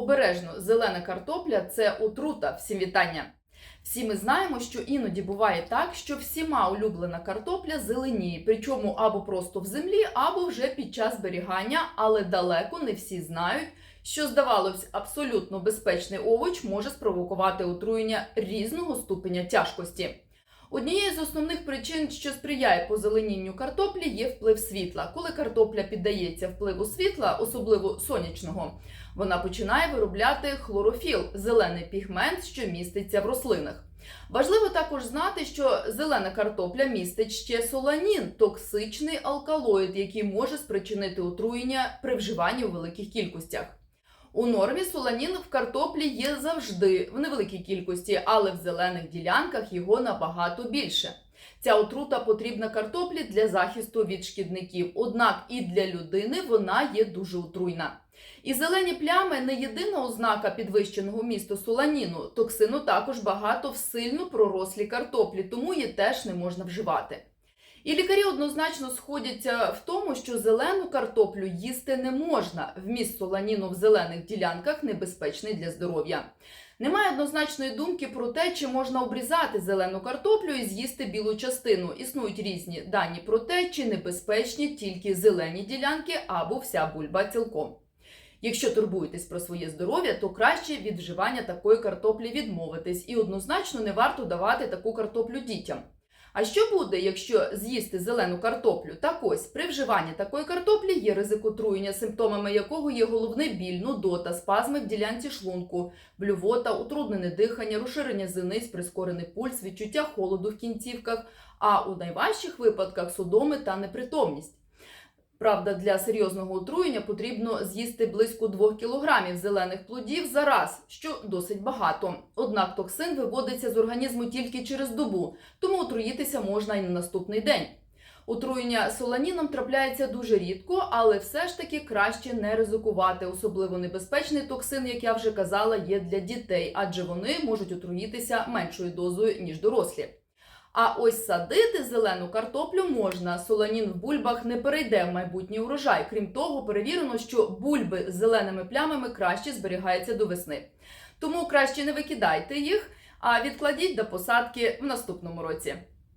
Обережно, зелена картопля це отрута. Всім вітання. Всі ми знаємо, що іноді буває так, що всіма улюблена картопля зеленіє, причому або просто в землі, або вже під час зберігання, але далеко не всі знають, що здавалось абсолютно безпечний овоч може спровокувати отруєння різного ступеня тяжкості. Однією з основних причин, що сприяє позеленінню картоплі, є вплив світла. Коли картопля піддається впливу світла, особливо сонячного, вона починає виробляти хлорофіл зелений пігмент, що міститься в рослинах. Важливо також знати, що зелена картопля містить ще соланін, токсичний алкалоїд, який може спричинити отруєння при вживанні у великих кількостях. У нормі соланін в картоплі є завжди в невеликій кількості, але в зелених ділянках його набагато більше. Ця отрута потрібна картоплі для захисту від шкідників, однак і для людини вона є дуже отруйна. І зелені плями не єдина ознака підвищеного місту соланіну. Токсину також багато в сильно пророслій картоплі, тому її теж не можна вживати. І лікарі однозначно сходяться в тому, що зелену картоплю їсти не можна. Вміст соланіну в зелених ділянках небезпечний для здоров'я. Немає однозначної думки про те, чи можна обрізати зелену картоплю і з'їсти білу частину. Існують різні дані про те, чи небезпечні тільки зелені ділянки або вся бульба цілком. Якщо турбуєтесь про своє здоров'я, то краще від вживання такої картоплі відмовитись і однозначно не варто давати таку картоплю дітям. А що буде, якщо з'їсти зелену картоплю? Так ось при вживанні такої картоплі є ризик отруєння, симптомами якого є головний біль, нудота, спазми в ділянці шлунку, блювота, утруднене дихання, розширення зениць, прискорений пульс, відчуття холоду в кінцівках, а у найважчих випадках судоми та непритомність. Правда, для серйозного отруєння потрібно з'їсти близько 2 кг зелених плодів за раз, що досить багато. Однак токсин виводиться з організму тільки через добу, тому отруїтися можна і на наступний день. Отруєння соланіном трапляється дуже рідко, але все ж таки краще не ризикувати. Особливо небезпечний токсин, як я вже казала, є для дітей, адже вони можуть отруїтися меншою дозою ніж дорослі. А ось садити зелену картоплю можна. Соланін в бульбах не перейде в майбутній урожай. Крім того, перевірено, що бульби з зеленими плямами краще зберігаються до весни. Тому краще не викидайте їх, а відкладіть до посадки в наступному році.